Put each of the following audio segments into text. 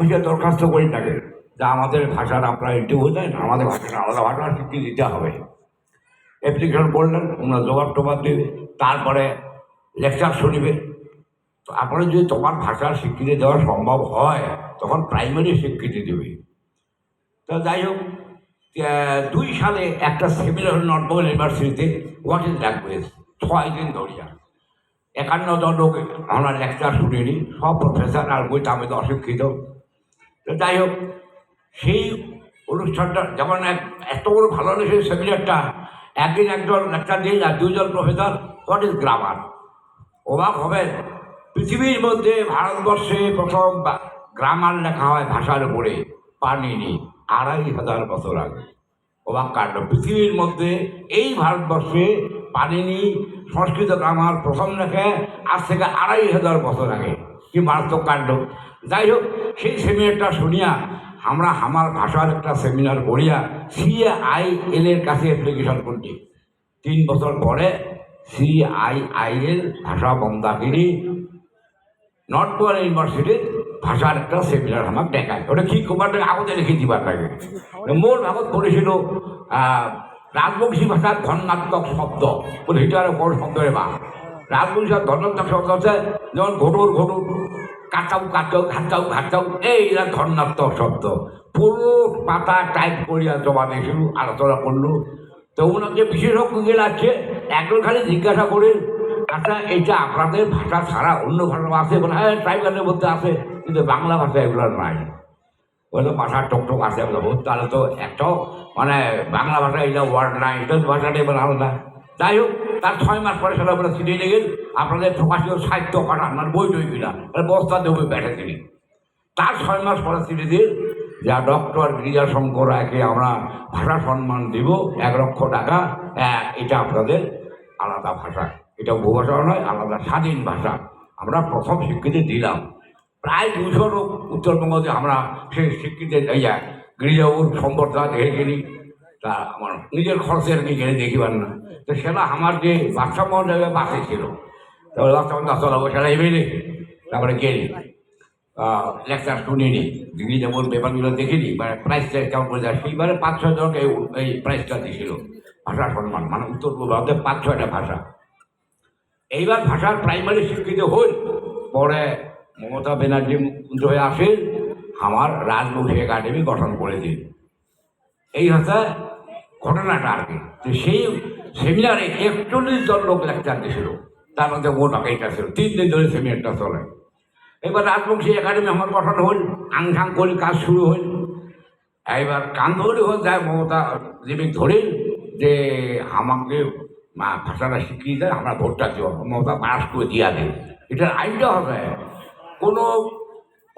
বুঝে দরখাস্ত করি তাকে। যে আমাদের ভাষার আপনারা ইন্টারভিউ বোঝেন, আমাদের ভাষাটা আলাদা ভাষা স্বীকৃতি দিতে হবে। অ্যাপ্লিকেশন করলেন, ওনারা জবাব টবাব দেবে, তারপরে লেকচার শুনিবে। তো আপনারা যদি তোমার ভাষার স্বীকৃতি দেওয়া সম্ভব হয়, তখন প্রাইমারি স্বীকৃতি দেবে। তো যাই হোক দুই সালে একটা সেমিনার নর্থ বেঙ্গল ইউনিভার্সিটিতে হোয়াট ইজ ল্যাঙ্গুয়েজ ছয় দিন ধরিয়া। একান্ন জন লোক আমরা লেকচার শুনিনি, সব প্রফেসর আর বই আমি তো অশিক্ষিত। যাই হোক, সেই অনুষ্ঠানটা যেমন এক, এত বড় ভালো হলো সেই সেমিনারটা। একদিন একজন লেকচার দিন আর দুজন প্রফেসর হোয়াট ইজ গ্রামার অবাক হবেন, পৃথিবীর মধ্যে ভারতবর্ষে প্রথম গ্রামার লেখা হয় ভাষার উপরে, পানিনি, আড়াই হাজার বছর আগে। অবাক কাণ্ড, পৃথিবীর মধ্যে এই ভারতবর্ষে পানিনি, সংস্কৃত গ্রামার প্রথম লেখে, আজ থেকে আড়াই হাজার বছর আগে। কি মারাত্মক কাণ্ড। যাই হোক সেই সেমিনারটা শুনিয়া আমরা আমার ভাষার একটা সেমিনার করিয়া সিআই এল এর কাছে অ্যাপ্লিকেশন করছি। তিন বছর পরে সিআইআই এর ভাষা বন্দাগিরি নর্থ গোয়া ইউনিভার্সিটির ভাষার একটা সেমিনার আমার দেখায়। ওটা কি কুমার আগতে লিখে দিবার লাগে। মোর ভাগত পড়েছিল রাজবংশী ভাষার ধন্যাত্মক শব্দ। বলে, হিটার শব্দ রে বা রাজবংশী ভাষার ধন্যাত্মক শব্দ হচ্ছে যেমন ঘটুর ঘটুর কাটাও কাটাও ঘাটাও ঘাটাও এইরা ধন্যাত্মক শব্দ। পুরো পাতা টাইপ করিয়া জমা দিয়েছিল আলোচনা করল। তো ওনাকে বিশেষজ্ঞ আছে একজন খালি জিজ্ঞাসা করে আচ্ছা এটা আপনাদের ভাষা ছাড়া অন্য ভাষা আছে? বলে হ্যাঁ ট্রাইবালের মধ্যে আছে, কিন্তু বাংলা ভাষা এগুলো নাই। ওই তো ভাষা টকটক আছে। বলে, বহুত তাহলে তো একটাও মানে বাংলা ভাষা এটা ওয়ার্ড নাই এটা ভাষাটা এবার আলাদা। যাই হোক তার ছয় মাস পরে সেটা বলে চিঠি লেগে আপনাদের প্রকাশিত সাহিত্য পাঠান মানে বই টই কিনা মানে বস্তা দেবে ব্যাঠে তিনি। তার ছয় মাস পরে চিঠি দিয়ে যা ডক্টর গিরিজাশঙ্কর একে আমরা ভাষা সম্মান দিব, এক লক্ষ টাকা এটা আপনাদের আলাদা ভাষা। এটা উপভাষা নয়, আলাদা স্বাধীন ভাষা। আমরা প্রথম স্বীকৃতি দিলাম। প্রায় দুশো লোক উত্তরবঙ্গতে আমরা সেই স্বীকৃতি গিরিজাবুর সম্বর্ধনা দেখে গেলি তা আমার নিজের খরচে আর কি গেলে দেখিবার না তো সেটা আমার যে বাচ্চা মহন বাসে ছিল। তারপরে বাচ্চা দশ টাকা সেটা এমনি তারপরে গেলি লেকচার শুনিনি ডিগ্রি যেমন পেপারগুলো দেখিনি মানে প্রাইসটা কেমন করে যায়? সেইবারে পাঁচ ছয় জনকে এই- প্রাইসটা দিয়েছিল। ভাষা সম্মান মানে উত্তর পূর্ব ভারতে পাঁচ ছয়টা ভাষা। এইবার ভাষার প্রাইমারি স্বীকৃতি হল পরে মমতা ব্যানার্জি হয়ে আসেন, আমার রাজবংশী একাডেমি গঠন করে দিন এই হচ্ছে ঘটনাটা আর কি? তো সেই সেমিনারে একচল্লিশ জন লোক লেকচার দিয়েছিল তার মধ্যে মোট এটা ছিল তিন দিন ধরে সেমিনারটা চলে। এবার রাজবংশী একাডেমি আমার গঠন হল আংসাং করে কাজ শুরু হল এইবার কান্দলি হয়ে যায় মমতা দেবী ধরেন যে আমাকে মা ভাষাটা শিখিয়ে দেয়, আমরা ভোটটা দিব মমতা পাস করে দিয়া দেয় এটার আইনটা হবে কোনো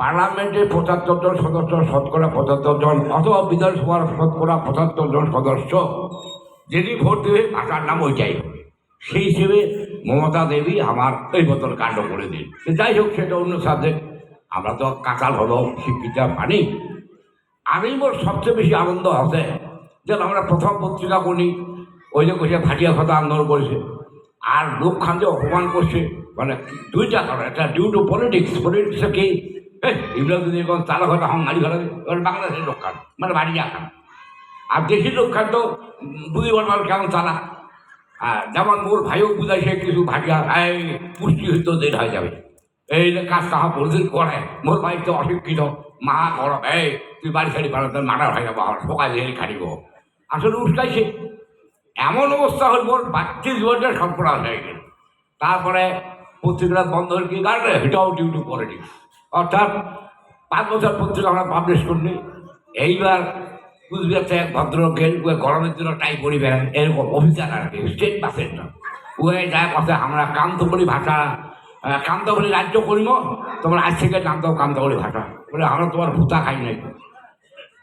পার্লামেন্টের পঁচাত্তর জন সদস্য, শতকরা পঁচাত্তর জন, অথবা বিধানসভার শতকরা পঁচাত্তর জন সদস্য যেটি ভোট দেবে ভাষার নাম ওইটাই সেই হিসেবে মমতা দেবী আমার এই মতন কাণ্ড করে দিন। যাই হোক, সেটা অন্য সাবজেক্ট আমরা তো কাকাল হলো শিক্ষিতা মানি। আমি মোর সবচেয়ে বেশি আনন্দ আছে যে আমরা প্রথম পত্রিকা করি ওই যে কইছে, ভাটিয়া কথা আন্দোলন করেছে। আর লোক খান যে অপমান করছে মানে দুইটা কারণ, একটা ডিউ টু পলিটিক্স পলিটিক্সে কি এই, এগুলো যদি এখন তালা ঘটা হং গাড়ি ঘটা বাংলাদেশের লোক খান মানে বাড়ি যা খান আর দেশি লোক খান তো বুঝি বলবার কেমন হ্যাঁ যেমন মোর ভাইও বুঝাইছে কিছু ভাটিয়া এই পুষ্টি হইতো দেরি হয়ে যাবে। এই কাজ তাহা বলদিন করে মোর ভাই তো অশিক্ষিত মা গরম এই তুই বাড়ি ছাড়ি পারো তোর মাটার হয় না বাবার সকাল দিয়ে খাটিব আসলে উস্কাইছে এমন অবস্থা হল মোর বাচ্চা জীবনটা সর্বনাশ হয়ে গেল। তারপরে পত্রিকা বন্ধ হল কি কারণে? এটাও ডিউটি পলিটিক্স অর্থাৎ পাঁচ বছর পত্রিকা আমরা পাবলিশ করিনি। এইবার কুচবিহার এক ভদ্রলোকের ওই গরমের জন্য টাই করি বেড়ান এরকম অফিসার আর কি স্টেট বাসের না ওই যায় কথা আমরা কান্তবলি ভাষা কান্তবলি রাজ্য করিব, তোমার আজ থেকে জানতো কান্তবলি ভাষা। বলে, আমরা তোমার ভূতা খাই নাই।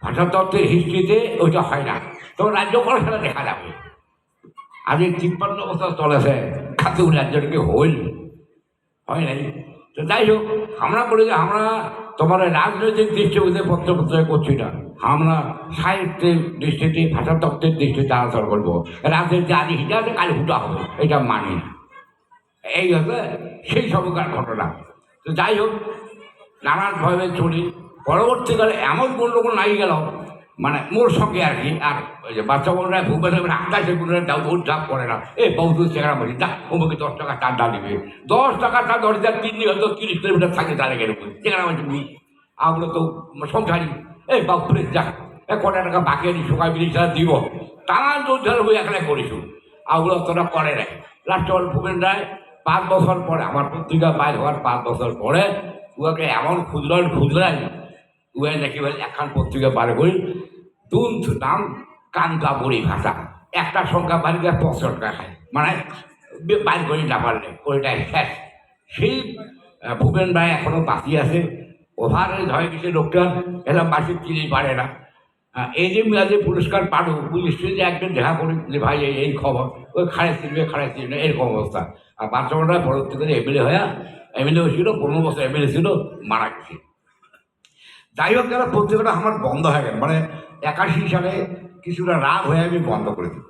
ভাষা তত্ত্বের হিস্ট্রিতে ওইটা হয় না। তোমার রাজ্য করে, সেটা দেখা যাবে। আজ তিপ্পান্ন বছর চলেছে খাতুক রাজ্যটাকে হইল। হয় নাই। তো যাই হোক আমরা বলি যে আমরা তোমার রাজনৈতিক দৃষ্টিভূতে পত্র পত্রিকা করছি না। আমরা সাহিত্যের দৃষ্টিতে, ভাষাতত্ত্বের দৃষ্টিতে আলোচনা করব। রাজনীতি আদি হিসাবে কাল হুটা হবে, এটা মানি এই হচ্ছে সেই সময়কার ঘটনা। তো যাই হোক নানানভাবে চলি। পরবর্তীকালে এমন গণ্ডগোল নাই গেল মানে মোর সঙ্গে আর কি, আর বাচ্চা বোনরা ভূপেন আকাশে গুণের দাও দৌড় ঝাপ করে না। এই বহু চেহারা বলি দা অমুকে দশ টাকা চার ডাল দিবে। দশ টাকা চার দশ হাজার তিন দিন হয়তো তিরিশ কিলোমিটার থাকে তার গেলে চেহারা বলছি তুমি আমরা তো সংসারী। এ প্লিজ যা। এ কটা টাকা বাকি আনি সকাল বিলি ছাড়া দিব। তারা দৌড় ঝাল হয়ে একলাই করিস আগুলো তোরা করে নাই। লাস্ট অল ভূপেন রায়, পাঁচ বছর পরে, আমার পত্রিকা বাইর হওয়ার পাঁচ বছর পরে উহাকে এমন খুচরান খুচরাই উহাই নাকি বলে একখান পত্রিকা বার করি। দুন নাম কান্দা বড়ি ভাষা। একটা সংখ্যা বাড়ি গিয়ে পঁচশো টাকা খায়। মানে বে- বাইর করি না পারলে, ওইটাই শেষ। সেই ভূপেন রায় এখনও বাকি আছে। ওভার এজ হয়ে গেছে লোকটা এরা বাসি চিনি পারে না। এই যে মেয়াদে পুরস্কার পারো পুলিশ যে একদিন দেখা করি, যে ভাই, এই খবর। ওই খাড়াই চিনবে খাড়াই চিনবে এরকম অবস্থা। আর বাচ্চারা পরবর্তী করে এমএলএ হয়ে এমএলএ হয়েছিল, পনেরো বছর এমএলএ ছিল, মারা গেছে। যাই হোক যারা পত্রিকাটা আমার বন্ধ হয়ে গেল। মানে একাশি সালে কিছুটা রাগ হয়ে আমি বন্ধ করে দিই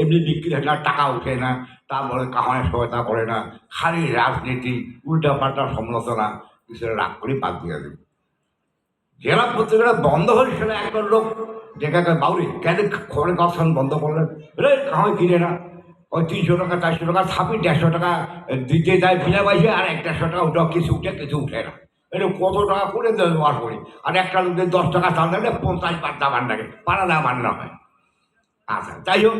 এমনি বিক্রি হয় না টাকা উঠে না। তারপরে কাহানের সহায়তা করে না। খালি রাজনীতি উল্টা পাল্টা সমালোচনা, কিছুটা রাগ করে বাদ দিয়ে দিই জেলা পত্রিকাটা বন্ধ হলে সেটা একজন লোক যেখানে বাউরি, কেন খবরের কপশন বন্ধ করলেন? রে কামাই কিনে না। ওই তিনশো টাকা, চারশো টাকা ছাপি দেড়শো টাকা, দিতে যায় বিনা পয়সা আর এক দেড়শো টাকা ওটা কিছু উঠে কিছু উঠে না। এটা কত টাকা করে ব্যবহার করি? আর একটা লোকের দশ টাকা চাল দিলে পঞ্চাশ দাবার লাগে, পাড়া দাবার না হয়। আচ্ছা যাই হোক,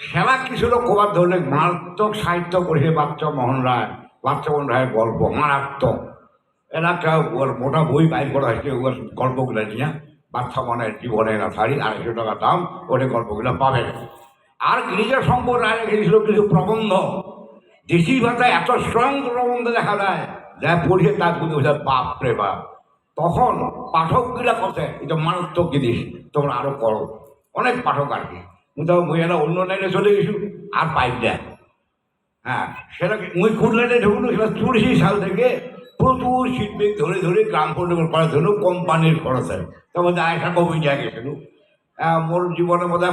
সেবা কিছু লোক কবার ধরলে মারাত্মক সাহিত্য করেছে বাচ্চা মোহন রায়, বাচ্চা মোহন রায়ের গল্প, মারাত্মক। এরা একটা ওর মোটা বই বাইর করা হয়েছে, ওর গল্পগুলো নিয়ে। বাচ্চা মনের জীবনের সারি আড়াইশো টাকা দাম ওরে গল্পগুলো পাবে। আর গিরিজা শঙ্কর রায় কিছু প্রবন্ধ। দেশি ভাষায় এত স্ট্রং প্রবন্ধ দেখা যায়। যা পড়িয়ে তার বুঝে বোঝা বাপ রে বাপ তখন পাঠকগুলা কথা এটা মারাত্মক জিনিস তোমরা আরও করো। অনেক পাঠক আর কি। কিন্তু বইয়েরা অন্য লাইনে চলে গেছু আর পাইপ দেয়। হ্যাঁ সেটা মুই কোন লাইনে ঢুকলো সেটা চুরাশি সাল থেকে প্রচুর শিল্পী ধরে ধরে গ্রাম পরিবার করার জন্য কোম্পানির খরচ হয়। তখন আয়সা কমে যায় গেছিল আহ, মোর জীবনের মধ্যে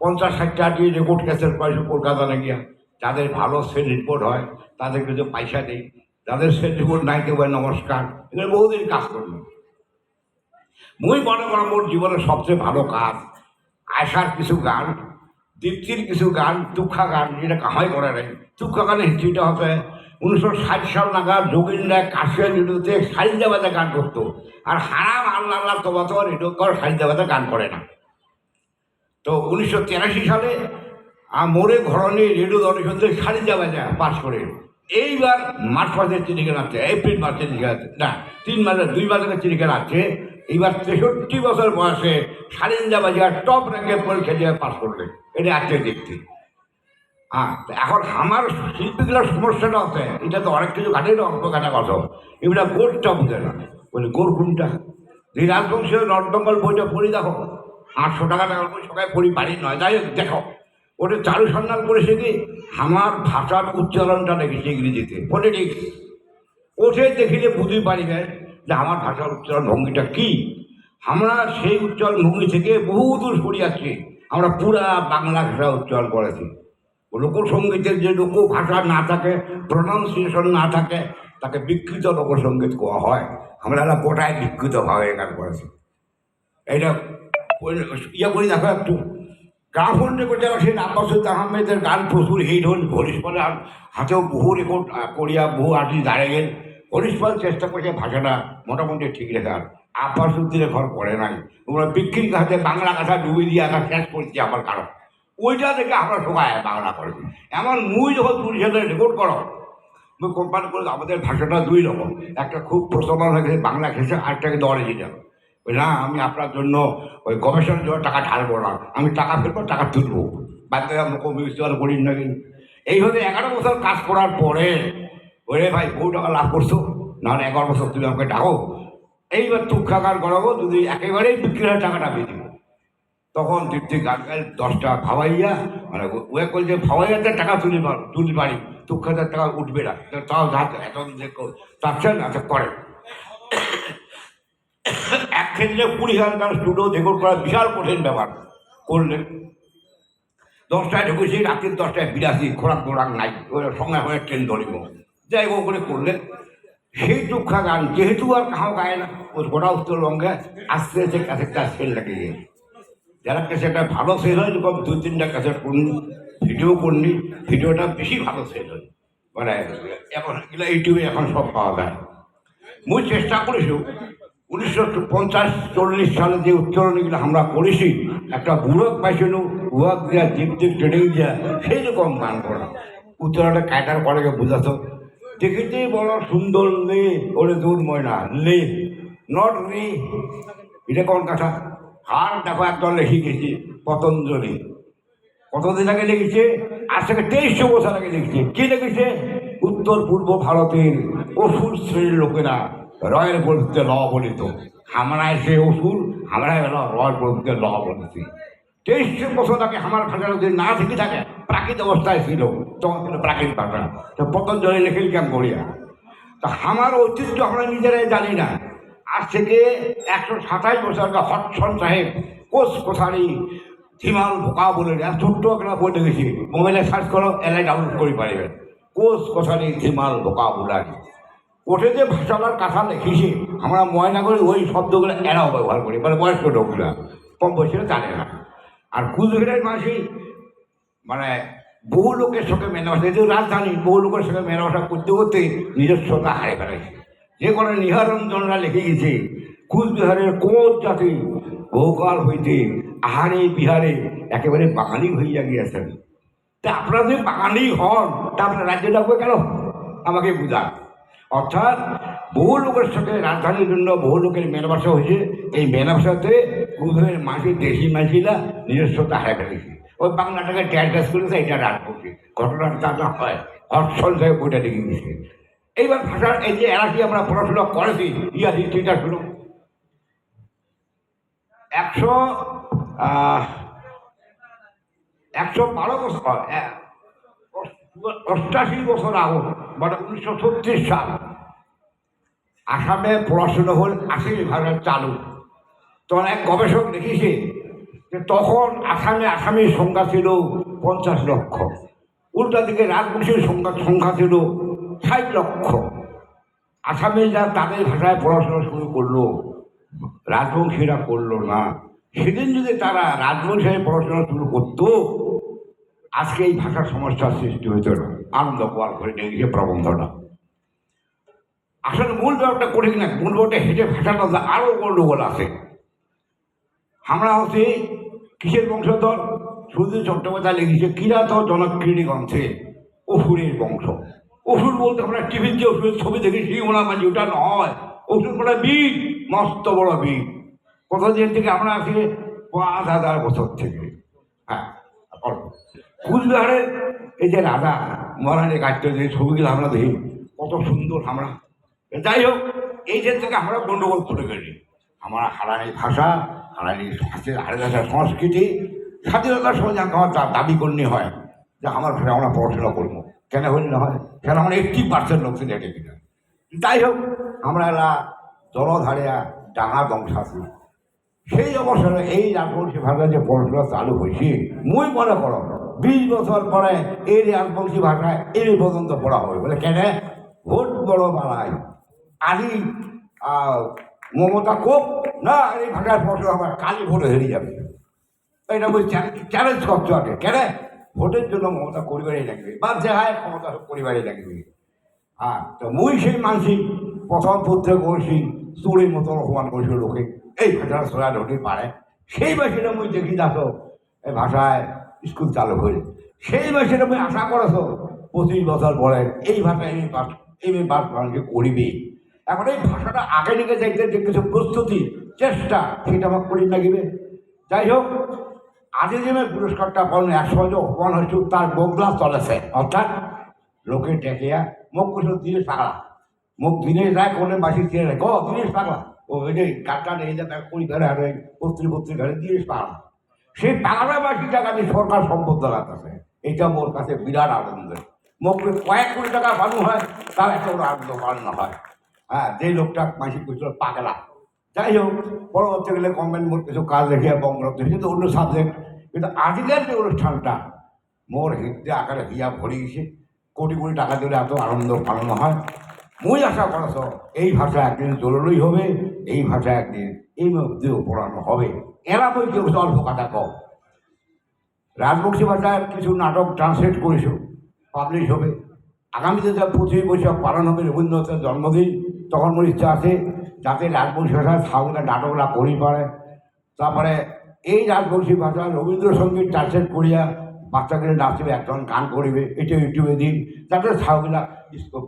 পঞ্চাশ ষাটটা দিয়ে রেকর্ড ক্যাসেট পাইছো কলকাতা না গিয়া যাদের ভালো সেল রিপোর্ট হয় তাদের কিছু পয়সা দেই যাদের রিপোর্ট নাই কেউ নমস্কার। এগুলো বহুদিন কাজ করল মুই মনে করো মোর জীবনের সবচেয়ে ভালো কাজ আশার কিছু গান দীপ্তির কিছু গান দুঃখা গান যেটা কামাই করে নাই। দুঃখা গানের হিস্ট্রিটা হচ্ছে উনিশশো ষাট সাল নাগাদ যোগিন্দা কাশিয়া রেডিওতে সারিজাবাদে গান করতো আর হারাম আল্লাহ আল্লাহ তোমা তো রেডিও কর সারিজাবাদে গান করে না। তো উনিশশো তিরাশি সালে আহ, মোরে ঘরণী রেডিও অডিশনতে সারিজাবাদে পাশ করে এইবার মার্চ মাসের চিনিকেন আছে এপ্রিল মাসের চিনিকেন আছে না, তিন মাসের দুই মাসের চিনিকেন আছে এইবার তেষট্টি বছর বয়সে সারিন্দা বাজার টপ র্যাঙ্কের পরীক্ষা দিয়ে পাশ করলে এটা আছে দেখতে হ্যাঁ এখন আমার শিল্পীগুলোর সমস্যাটা আছে এটা তো অনেক কিছু ঘাটে না, অল্প ঘাটা কথা। এগুলা গোরটা বুঝে না। বলে গোর কোনটা? এই রাজবংশের নর্থ বেঙ্গল বইটা পড়ি দেখো। আটশো টাকা বই সবাই পড়ি বাড়ি নয়, যাই দেখো। ওটা চারু সন্ধান করেছে কি আমার ভাষার উচ্চারণটা দেখেছি ইংরেজিতে। ফোনেটিক্স ওঠে দেখিলে বুঝতে পারিবে যে আমার ভাষার উচ্চারণ ভঙ্গিটা কি। আমরা সেই উচ্চারণ ভঙ্গি থেকে বহু দূর সরিয়াছি আমরা পুরা বাংলা ভাষা উচ্চারণ করেছি। লোকসঙ্গীতের যে লোক ভাষা না থাকে প্রনাউন্সিয়েশন না থাকে, তাকে বিকৃত লোকসঙ্গীত কোয়া হয়। আমরা এরা গোটায় বিকৃতভাবে গান করেছি। ওই- ইয়ে করি দেখো একটু। গ্রামফোনটা করতে সেই আব্বাসুদ্দ আহমেদের গান প্রচুর হিট হল হরিশ পাল হাতেও বহু রেকর্ড করিয়া বহু আর্টিস্ট দাঁড়িয়ে গেল হরিশ পাল চেষ্টা করছে, ভাষাটা মোটামুটি ঠিক রেখার আব্বাসুদ্দিনের ঘর করে নাই। তোমরা বিক্রির কাছে বাংলা কথা ডুবে দিয়ে আঁকা শেষ করছি আমার কারণ। ওইটা থেকে আমরা সবাই বাংলা করেছি। এমন মুই যখন তুমি সাথে রেকর্ড করো কোম্পানি করে আমাদের ভাষাটা দুই রকম। একটা খুব প্রচলন হয়ে গেছে বাংলা ঘেসে আরেকটাকে কিন্তু অরিজিনাল ওই না, আমি আপনার জন্য ওই গবেষণার জন্য টাকা ঢালবো না। আমি টাকা ফেলব টাকা তুলবো। মুখ বিস্তার করি না কিন্তু এইভাবে এগারো বছর কাজ করার পরে ওরে ভাই, বহু টাকা লাভ করছ, নাহলে এগারো বছর তুমি আমাকে ডাকো। এইবার তুক্ষা গান করাবো যদি একেবারেই বিক্রি হয় টাকাটা দিয়ে দিব তখন তৃপ্তি গান গাই দশটা ভাবাইয়া মানে ওয়ে করছে ভাবাইয়াতে টাকা তুলি তুলি পারি তুক্ষাতে টাকা উঠবে না। তাও যা এত চাচ্ছে না তো করে এক ক্ষেত্রে কুড়ি হাজার স্টুডিও রেকর্ড করা বিশাল কঠিন ব্যাপার করলেন দশটায় ঢুকেছি রাত্রির দশটায় বিরাশি, খোরাক খোরাক নাই সঙ্গে সঙ্গে ট্রেন ধরিব। যাই হোক করে করলেন সেই দুঃখা গান, যেহেতু আর কাহাও গায় না, ও গোটা উত্তরবঙ্গে আস্তে আস্তে ক্যাসেটটা সেল লেগে যারা ক্যাসেটটা ভালো সেল হয়, এরকম দু তিনটা ক্যাসেট করুন, ভিডিও করলি ভিডিওটা বেশি ভালো সেল হয়। মানে এখন ইউটিউবে এখন সব পাওয়া যায়। মুই চেষ্টা করেছি উনিশশো পঞ্চাশ চল্লিশ সালে যে উত্তরণগুলো আমরা করেছি, একটা বুড়ক পাইছিল উহাক দিয়া জিপ ট্রেনিং দিয়া, সেই রকম গান করা। উত্তরণটা কায়দার করে বুঝাতো। দেখিতে বড় সুন্দর লে ওরে দূর ময়না লে নট রে এটা কোন কথা? হার দেখো একদল লিখে গেছি, পতঞ্জলি। কতদিন আগে লিখেছে? আজ থেকে তেইশশো বছর আগে লিখেছে। কি লিখেছে? উত্তর পূর্ব ভারতের অসুর শ্রেণির লোকেরা রয়ের বলতে ল বলিত। আমরা এসে অসুর আমরা রয়ের বলতে ল বলিছি। তেইশশো বছর আগে আমার ভাষা যদি না থেকে থাকে, প্রাকৃত অবস্থায় ছিল। তখন ছিল প্রাকৃত ভাষা। তো পতঞ্জলি লিখে কেমন করিয়া? তা আমার ঐতিহ্য আমরা নিজেরাই জানি না। আজ থেকে একশো সাতাশ বছর আগে হটসন সাহেব কোষ কোথারি হিমাল ভোকা বলে এত ছোট্ট একটা বই দেখেছি মোবাইলে সার্চ করো, এলাই ডাউনলোড করে পারিবেন কোষ কোথারি হিমাল ভোকা বুলারি ওঠে যে ভাষাটার কথা লিখেছি আমরা ময়না করে ওই শব্দগুলো এরাও ব্যবহার করি মানে বয়স্ক লোকগুলা কম বয়সীরা জানে না। আর কুচবিহারের মাসি মানে বহু লোকের সঙ্গে মেলামেশা, যেহেতু রাজধানী, বহু লোকের সঙ্গে মেলামেশা করতে করতে নিজস্বতা হারে ফেলেছে। যে কোনো নিহারঞ্জনরা লিখে গেছে, কুচবিহারের কোচ জাতি বহুকাল হইতে আহারে বিহারে একেবারে বাঙালি হইয়া গিয়েছেন তা আপনারা যদি বাঙালি হন, তা আপনার রাজ্যে ডাকবে কেন? আমাকে বুঝান। অর্থাৎ বহু লোকের সাথে রাজধানীর জন্য বহু লোকের মেলামেশা হয়েছে। এই মেলামেশাতে কুচবিহারের মাসি দেশি মাসিরা নিজস্বতা হারে ফেলেছে ওই বাংলাটাকে ট্যাস ট্যাস করেছে এটা রাত করছে। ঘটনাটা তা না হয়, হর্ষল সাহেব বইটা লিখে দিয়েছে। এইবার ভাষার এই যে এরাকি আমরা পড়াশোনা করেছি ইয়া হিস্ট্রিটা শুনো একশো একশো বারো বছর অষ্টাশি বছর আগত মানে উনিশশো ছত্রিশ সাল। আসামে পড়াশুনো হল আশি ভাষার চালু। তখন এক গবেষক লিখেছে যে তখন আসামে আসামের সংখ্যা ছিল পঞ্চাশ লক্ষ। উল্টা দিকে রাজবংশীর সংখ্যা সংখ্যা ছিল ষাট লক্ষ। আসামে যা তাদের ভাষায় পড়াশোনা শুরু করল, রাজবংশীরা করল না। সেদিন যদি তারা রাজবংশীয় পড়াশোনা শুরু করতো, আজকে এই ভাষার সমস্যার সৃষ্টি হইতো না। আনন্দ পাওয়ার করে নিয়ে গিয়ে প্রবন্ধটা। আসলে মূল ব্যাপারটা কঠিন না মূল ব্যাপারটা হেঁটে ভাষাটা আরও গন্ডগোল আছে। আমরা হচ্ছে কিসের বংশধর? সুধীর চট্টোপাধ্যায় লিখেছে, কিরাত জনক্রীড়ি গ্রন্থে অসুরের বংশ। অসুর বলতে আমরা টিভির যে অসুরের ছবি দেখেছি ওনা মাঝি ওটা নয়। অসুর বড় বীর, মস্ত বড় বীর। কতদিন থেকে আমরা আছি পাঁচ হাজার বছর থেকে। হ্যাঁ। কুচবিহারের এই যে রাজা মহারানী কাটতে যে ছবিগুলো আমরা দেখি, কত সুন্দর আমরা যাই হোক এই যে থেকে আমরা গন্ডগোল করে ফেলি। আমরা হারানি ভাষা হারানি হারানি সংস্কৃতি স্বাধীনতার যাকে আমার দাবি করলে হয় যে আমার ভাষা আমরা পড়াশোনা করব। কেন হইলে না হয়? কেন আমরা এইটটি পার্সেন্ট লোক এটা কিনা? যাই হোক আমরা এরা জলধারিয়া ডাঙা বংশাসী সেই অবসরে এই রাজবংশী ভাষা যে পড়াশোনা চালু হয়েছে, মুই মনে করো, বিশ বছর পরে এই রাজবংশী ভাষায় এই পর্যন্ত পড়া হবে বলে। কেন? ভোট বড় বাড়াই আহ, মমতা কোপ না এই ভাষায় পড়াশোনা আমার কালি ভোটে হেরে যাবে। এটা বই চ্যালেঞ্জ করছ আগে কেন? ভোটের জন্য মমতা পরিবারই লাগবে। বা যাহায় ক্ষমতা পরিবারই লাগবে। হ্যাঁ তো মুই সেই মানসিক প্রথম পুত্র করছি চুরির মতো অপমান করছিল লোকে। এই ভাষা সোয়া ঢুকে পারে। সেই ভাষাটা মুই দেখি যাতো এই ভাষায় স্কুল চালু হইল। সেই ভাষাটা মুই আশা করেছ পঁচিশ বছর পরে এই ভাষায় এই পাঠ এই পাঠ মানুষকে করিবে। এখন এই ভাষাটা আগে নিকে যাইতে যে কিছু প্রস্তুতি, চেষ্টা, সেটা আমার করি লাগিবে যাই হোক আজে যে পুরস্কারটা পালন একশো যে অপমান হয়েছিল, তার বগলা চলেছে। অর্থাৎ লোকে ডেকিয়া মুখ কিছু দিনে পাগলা মুখ দিনে যায় কোনে বাসি ছেড়ে রাখে ও দিনেশ পাগলা। ও, এই যে কাটটা এই যে কুড়ি ঘরে আর পত্রিক পত্রিক ঘরে দিনেশ পাগলা। সেই পাগলা বাসি টাকা দিয়ে সরকার সম্পদ লাগাতেছে এটা মোর কাছে বিরাট আনন্দের। মুখ কয়েক কোটি টাকা ভালো হয়, তার একটা আনন্দ পালন হয়। হ্যাঁ যে লোকটা মাসিক করছিল পাগলা। যাই হোক, পরবর্তী গেলে গভর্নমেন্ট মোট কিছু কাজ রেখে বঙ্গরত্ন কিন্তু অন্য সাবজেক্ট কিন্তু আজকের যে অনুষ্ঠানটা, মোর হৃদয় আকারে হিয়া ভরে গেছে। কোটি কোটি টাকা দিলে এত আনন্দ পালন হয়। মই আশা করছ এই ভাষা একদিন জরুরি হবে, এই ভাষা একদিন এই মধ্যেও পড়ানো হবে। এরা বই কেউ অল্প কথা কম রাজবংশী ভাষায় কিছু নাটক ট্রান্সলেট করেছ পাবলিশ হবে। আগামীতে যা পঁচিশ বৈশাখ পালন হবে, রবীন্দ্রনাথের জন্মদিন। তখন মোর ইচ্ছা আছে যাতে রাজবংশী ভাষায় সাউন্ড নাটকগুলা করি পারে। তারপরে এই রাজবংশী ভাষা রবীন্দ্রসঙ্গীত ট্রান্সলেট করিয়া বাচ্চাদের নাচবে, একজন গান করিবে। এটা ইউটিউবে দিন। যাতে ছাউগুলা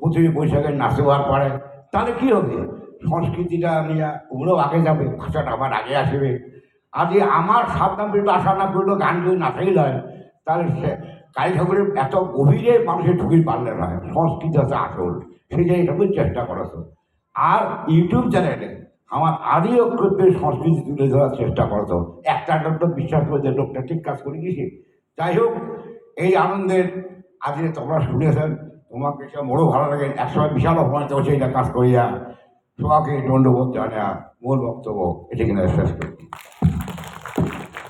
পঁচিশ বৈশাখে নাচবার পারে। তাহলে কী হবে? সংস্কৃতিটা নিয়ে ওগুলো আগে যাবে, ভাষাটা আবার আগে আসবে। যে আমার সাবধান পেলে আশা না করল গান যদি না থাকলে হয় তাহলে সে কালী ঠাকুরের এত গভীরে মানুষের ঢুকিয়ে পারলে নয় সংস্কৃতি হচ্ছে আসল। সেটা এটাকে চেষ্টা করেছ। আর ইউটিউব চ্যানেলে আমার আদি অক্ষরের সংস্কৃতি তুলে ধরার চেষ্টা করতো। একটা একটা বিশ্বাস করে যে লোকটা ঠিক কাজ করে গেছি। যাই হোক, এই আনন্দের আজকে তোমরা শুনেছেন, তোমাকে সে বড় ভালো লাগে। একসময় বিশাল অপমানিত হচ্ছে এটা কাজ করিয়া। সবাকে দণ্ডবোধ জানা মূল বক্তব্য এটা কিনা শেষ করি